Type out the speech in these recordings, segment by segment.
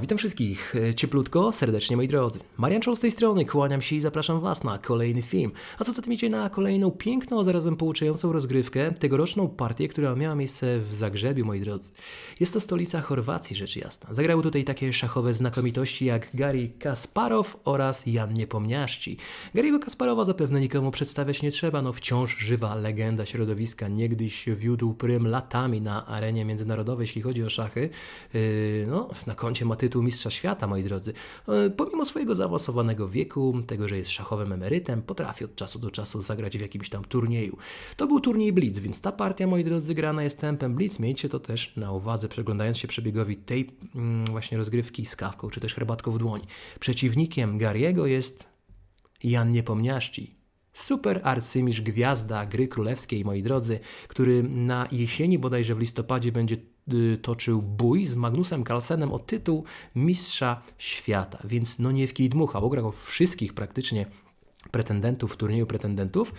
Witam wszystkich e, cieplutko, serdecznie moi drodzy. Marian Czoł z tej strony, kłaniam się i zapraszam Was na kolejny film. A co za tym idzie na kolejną piękną, a zarazem pouczającą rozgrywkę, tegoroczną partię, która miała miejsce w Zagrzebiu, moi drodzy. Jest to stolica Chorwacji, rzecz jasna. Zagrały tutaj takie szachowe znakomitości jak Gary Kasparow oraz Jan Niepomniaszci. Gary'ego Kasparowa zapewne nikomu przedstawiać nie trzeba, no wciąż żywa legenda środowiska, niegdyś wiódł prym latami na arenie międzynarodowej, jeśli chodzi o szachy. Yy, no, na koncie ma tytuł mistrza świata, moi drodzy. E, Pomimo swojego zaawansowanego wieku, tego, że jest szachowym emerytem, potrafi od czasu do czasu zagrać w jakimś tam turnieju. To był turniej Blitz, więc ta partia, moi drodzy, grana jest tempem Blitz. Miejcie to też na uwadze, przeglądając się przebiegowi tej mm, właśnie rozgrywki z kawką, czy też herbatką w dłoń. Przeciwnikiem Gariego jest Jan Niepomniaszci. Super arcymistrz gwiazda gry królewskiej, moi drodzy, który na jesieni, bodajże w listopadzie, będzie toczył bój z Magnusem Carlsenem o tytuł mistrza świata. Więc no nie w kij dmucha, ograł wszystkich praktycznie pretendentów w turnieju pretendentów,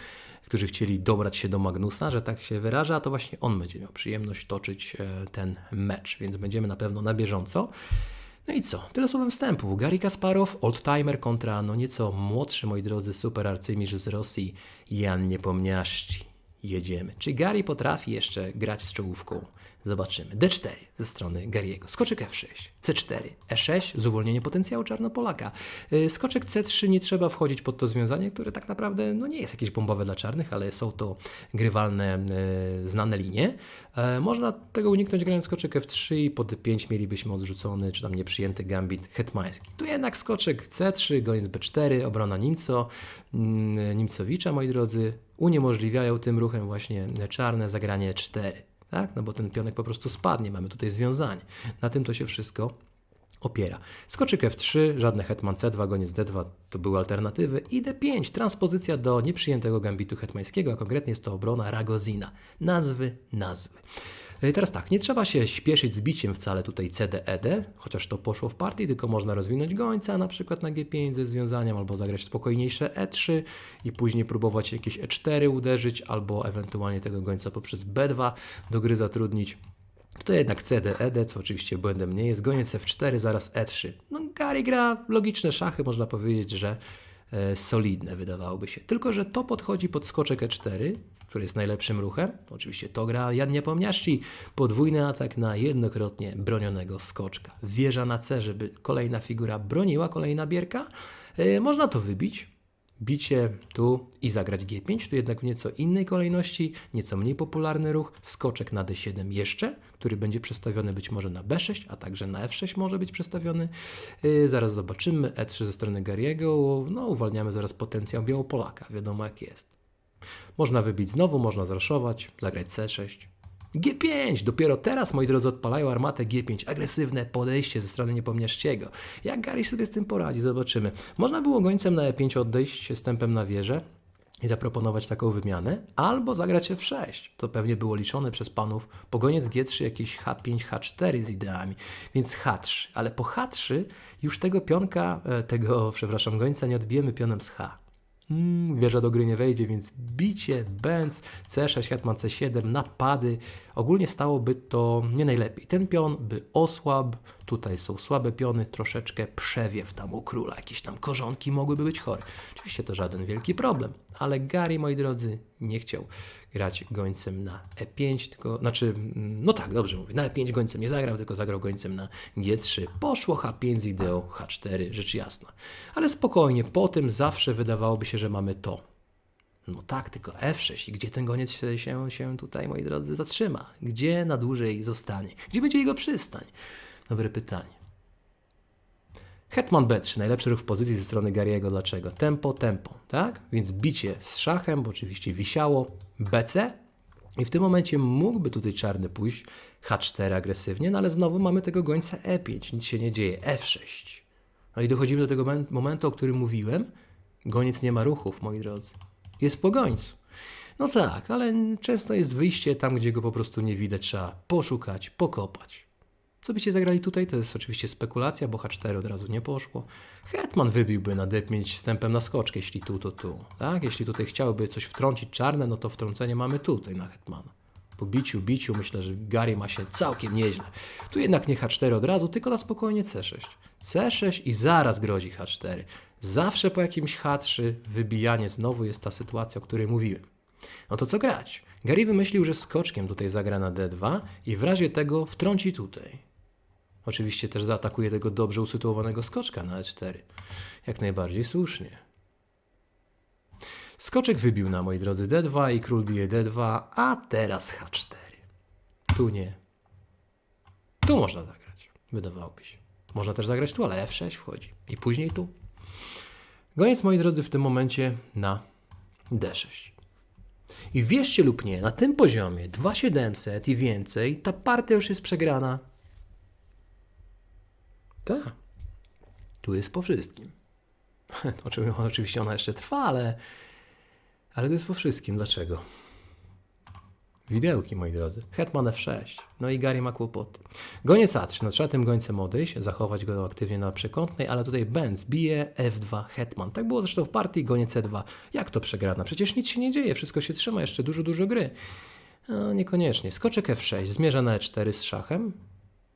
którzy chcieli dobrać się do Magnusa, że tak się wyraża, to właśnie on będzie miał przyjemność toczyć e, ten mecz, więc będziemy na pewno na bieżąco. No i co? Tyle słowem wstępu. Gary Kasparow, oldtimer kontra no nieco młodszy, moi drodzy, super arcymistrz z Rosji, Jan Niepomniaszci. Jedziemy. Czy Gary potrafi jeszcze grać z czołówką? Zobaczymy. D4 ze strony Gary'ego. Skoczek F6, C4, E6 z uwolnieniem potencjału Czarnopolaka. Yy, Skoczek C3 nie trzeba wchodzić pod to związanie, które tak naprawdę no nie jest jakieś bombowe dla czarnych, ale są to grywalne, yy, znane linie. E, Można tego uniknąć grając skoczek F3 i pod D5 mielibyśmy odrzucony czy tam nieprzyjęty gambit hetmański. Tu jednak skoczek C3, goniec B4, obrona Nimco, mm, Nimcowicza, moi drodzy, uniemożliwiają tym ruchem właśnie czarne zagranie 4. Tak? No bo ten pionek po prostu spadnie, mamy tutaj związanie. Na tym to się wszystko opiera. Skoczyk F3, żadne hetman C2, goniec D2 to były alternatywy i D5, transpozycja do nieprzyjętego gambitu hetmańskiego, a konkretnie jest to obrona Ragozina. Nazwy, nazwy. E, Teraz tak, nie trzeba się śpieszyć z biciem wcale tutaj CD-ED, chociaż to poszło w partii, tylko można rozwinąć gońca na przykład na G5 ze związaniem, albo zagrać spokojniejsze E3 i później próbować jakieś E4 uderzyć, albo ewentualnie tego gońca poprzez B2 do gry zatrudnić. To jednak CD, ED, co oczywiście błędem nie jest. Goniec F4, zaraz E3. No Gary gra logiczne szachy, można powiedzieć, że e, solidne wydawałoby się. Tylko, że to podchodzi pod skoczek E4, który jest najlepszym ruchem. Oczywiście to gra Jan Niepomniaszci. Podwójny atak na jednokrotnie bronionego skoczka. Wieża na C, żeby kolejna figura broniła, kolejna bierka. E, można to wybić. Bicie tu i zagrać G5, tu jednak w nieco innej kolejności, nieco mniej popularny ruch, skoczek na D7 jeszcze, który będzie przestawiony być może na B6, a także na F6 może być przestawiony. Yy, zaraz zobaczymy, E3 ze strony Gariego, no uwalniamy zaraz potencjał Białopolaka, wiadomo jak jest. Można wybić znowu, można zraszować, zagrać C6. G5! Dopiero teraz, moi drodzy, odpalają armatę G5. Agresywne podejście ze strony Niepomniaszczego. Jak Gary sobie z tym poradzi, zobaczymy. Można było gońcem na E5 odejść z tempem na wieżę i zaproponować taką wymianę, albo zagrać F6. To pewnie było liczone przez panów. Po goniec G3 jakieś H5, H4 z ideami, więc H3. Ale po H3 już tego pionka, e, tego, przepraszam, gońca nie odbijemy pionem z H. Mm, wieża do gry nie wejdzie, więc bicie, bęc, C6, hetman C7, napady. Ogólnie stałoby to nie najlepiej. Ten pion by osłabł, tutaj są słabe piony, troszeczkę przewiew tam u króla, jakieś tam korzonki mogłyby być chore. Oczywiście to żaden wielki problem, ale Gary, moi drodzy, nie chciał grać gońcem na E5, tylko, znaczy, mm, no tak, dobrze mówię, na E5 gońcem nie zagrał, tylko zagrał gońcem na G3. Poszło H5 z ideą H4, rzecz jasna. Ale spokojnie, po tym zawsze wydawałoby się, że mamy to. No tak, tylko F6. I gdzie ten goniec się, się, się tutaj, moi drodzy, zatrzyma? Gdzie na dłużej zostanie? Gdzie będzie jego przystań? Dobre pytanie. Hetman B3, najlepszy ruch w pozycji ze strony Gariego. Dlaczego? Tempo, tempo, tak? Więc bicie z szachem, bo oczywiście wisiało, BC. I w tym momencie mógłby tutaj czarny pójść H4 agresywnie, no ale znowu mamy tego gońca E5, nic się nie dzieje, F6. No i dochodzimy do tego momen- momentu, o którym mówiłem. Goniec nie ma ruchów, moi drodzy. Jest po gońcu. No tak, ale często jest wyjście tam, gdzie go po prostu nie widać. Trzeba poszukać, pokopać. Co byście zagrali tutaj? To jest oczywiście spekulacja, bo H4 od razu nie poszło. Hetman wybiłby na D5 wstępem na skoczkę, jeśli tu, to tu. Tak? Jeśli tutaj chciałby coś wtrącić czarne, no to wtrącenie mamy tutaj na Hetmana. Po biciu, biciu myślę, że Gary ma się całkiem nieźle. Tu jednak nie H4 od razu, tylko na spokojnie C6. C6 i zaraz grozi H4. Zawsze po jakimś H3 wybijanie znowu jest ta sytuacja, o której mówiłem. No to co grać? Gary wymyślił, że skoczkiem tutaj zagra na D2 i w razie tego wtrąci tutaj. Oczywiście też zaatakuje tego dobrze usytuowanego skoczka na E4. Jak najbardziej słusznie. Skoczek wybił na moi drodzy D2 i król bije D2, a teraz H4. Tu nie. Tu można zagrać, wydawałoby się. Można też zagrać tu, ale F6 wchodzi. I później tu. Goniec, moi drodzy, w tym momencie na D6. I wierzcie lub nie, na tym poziomie 2700 i więcej, ta partia już jest przegrana. Tak. Tu jest po wszystkim. Oczywi- Oczywiście ona jeszcze trwa, ale, ale to jest po wszystkim. Dlaczego? Widełki, moi drodzy. Hetman F6. No i Gary ma kłopoty. Goniec A3. No trzeba tym gońcem odejść, zachować go aktywnie na przekątnej, ale tutaj Benz bije F2 Hetman. Tak było zresztą w partii goniec C2. Jak to przegrana? Przecież nic się nie dzieje, wszystko się trzyma, jeszcze dużo, dużo gry. No, niekoniecznie. Skoczek F6 zmierza na E4 z szachem.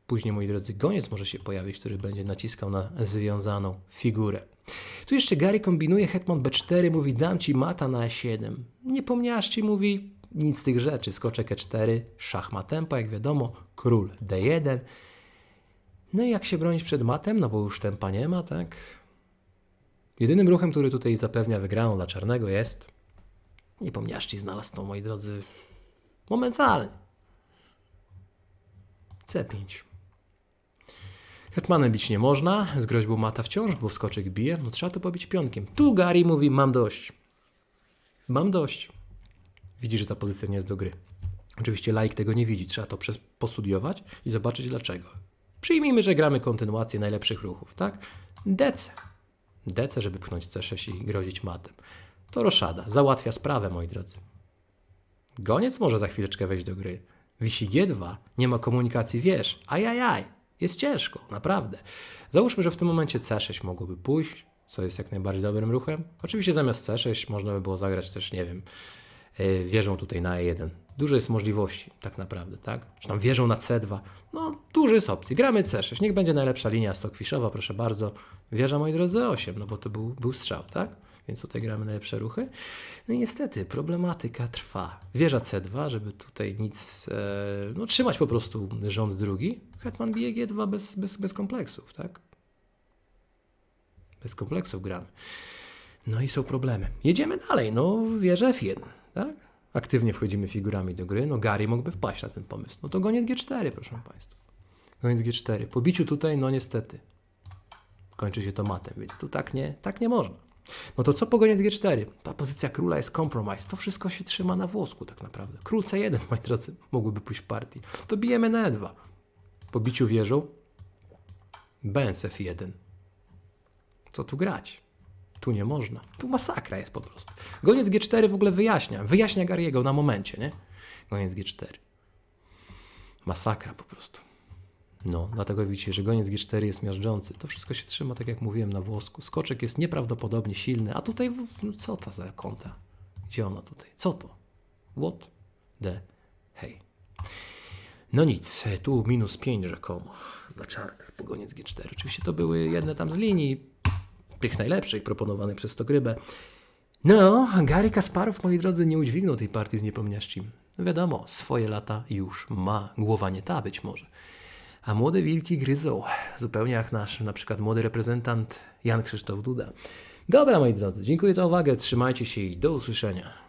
Później, moi drodzy, goniec może się pojawić, który będzie naciskał na związaną figurę. Tu jeszcze Gary kombinuje hetman B4, mówi dam ci mata na E7. Nie pomniaszczy, mówi nic z tych rzeczy. Skoczek E4, szach ma tempo, jak wiadomo, król D1. No i jak się bronić przed matem, no bo już tempa nie ma, tak? Jedynym ruchem, który tutaj zapewnia wygraną dla czarnego jest... Nie pomniaszczy znalazł to, moi drodzy, momentalnie. C5. Hetmanem bić nie można, z groźbą mata wciąż, bo skoczek bije, no trzeba to pobić pionkiem. Tu Gary mówi, mam dość. Mam dość. Widzi, że ta pozycja nie jest do gry. Oczywiście laik tego nie widzi, trzeba to postudiować i zobaczyć dlaczego. Przyjmijmy, że gramy kontynuację najlepszych ruchów, tak? DC. DC, żeby pchnąć C6 i grozić matem. To roszada, załatwia sprawę, moi drodzy. Goniec może za chwileczkę wejść do gry. Wisi G2, nie ma komunikacji, wiesz, ajajaj, jest ciężko, naprawdę. Załóżmy, że w tym momencie C6 mogłoby pójść, co jest jak najbardziej dobrym ruchem. Oczywiście zamiast C6 można by było zagrać też, nie wiem, yy, wieżą tutaj na E1. Dużo jest możliwości, tak naprawdę, tak? Czy tam wieżą na C2. No, dużo jest opcji. Gramy C6, niech będzie najlepsza linia stockfishowa, proszę bardzo. Wieża, moi drodzy, E8, no bo to był, był strzał, tak? Więc tutaj gramy najlepsze ruchy. No i niestety problematyka trwa. Wieża C2, żeby tutaj nic, e, no trzymać po prostu rząd drugi. Hetman bije G2 bez, bez, bez kompleksów, tak? Bez kompleksów gramy. No i są problemy. Jedziemy dalej, no wieża F1, tak? Aktywnie wchodzimy figurami do gry. No Gary mógłby wpaść na ten pomysł. No to goniec G4, proszę Państwa. Goniec G4. Po biciu tutaj, no niestety. Kończy się to matem, więc tu tak nie, tak nie można. No to co po goniec G4? Ta pozycja króla jest compromise. To wszystko się trzyma na włosku tak naprawdę. Król C1, moi drodzy, mogłyby pójść w partii. To bijemy na E2. Po biciu wieżą Benz F1. Co tu grać? Tu nie można. Tu masakra jest po prostu. Goniec G4 w ogóle wyjaśnia. Wyjaśnia Gariego na momencie, nie? Goniec G4. Masakra po prostu. No, dlatego widzicie, że goniec G4 jest miażdżący. To wszystko się trzyma, tak jak mówiłem, na włosku. Skoczek jest nieprawdopodobnie silny, a tutaj no co to za konta? Gdzie ona tutaj? Co to? What the hey? No nic, tu minus 5 rzekomo dla czarnych po goniec G4. Oczywiście to były jedne tam z linii, tych najlepszych proponowanych przez Togrybę. No, Gary Kasparow, moi drodzy, nie udźwignął tej partii z niepomniaszczym. Wiadomo, swoje lata już ma, głowa nie ta być może. A młode wilki gryzą, zupełnie jak nasz na przykład młody reprezentant Jan Krzysztof Duda. Dobra, moi drodzy, dziękuję za uwagę, trzymajcie się i do usłyszenia.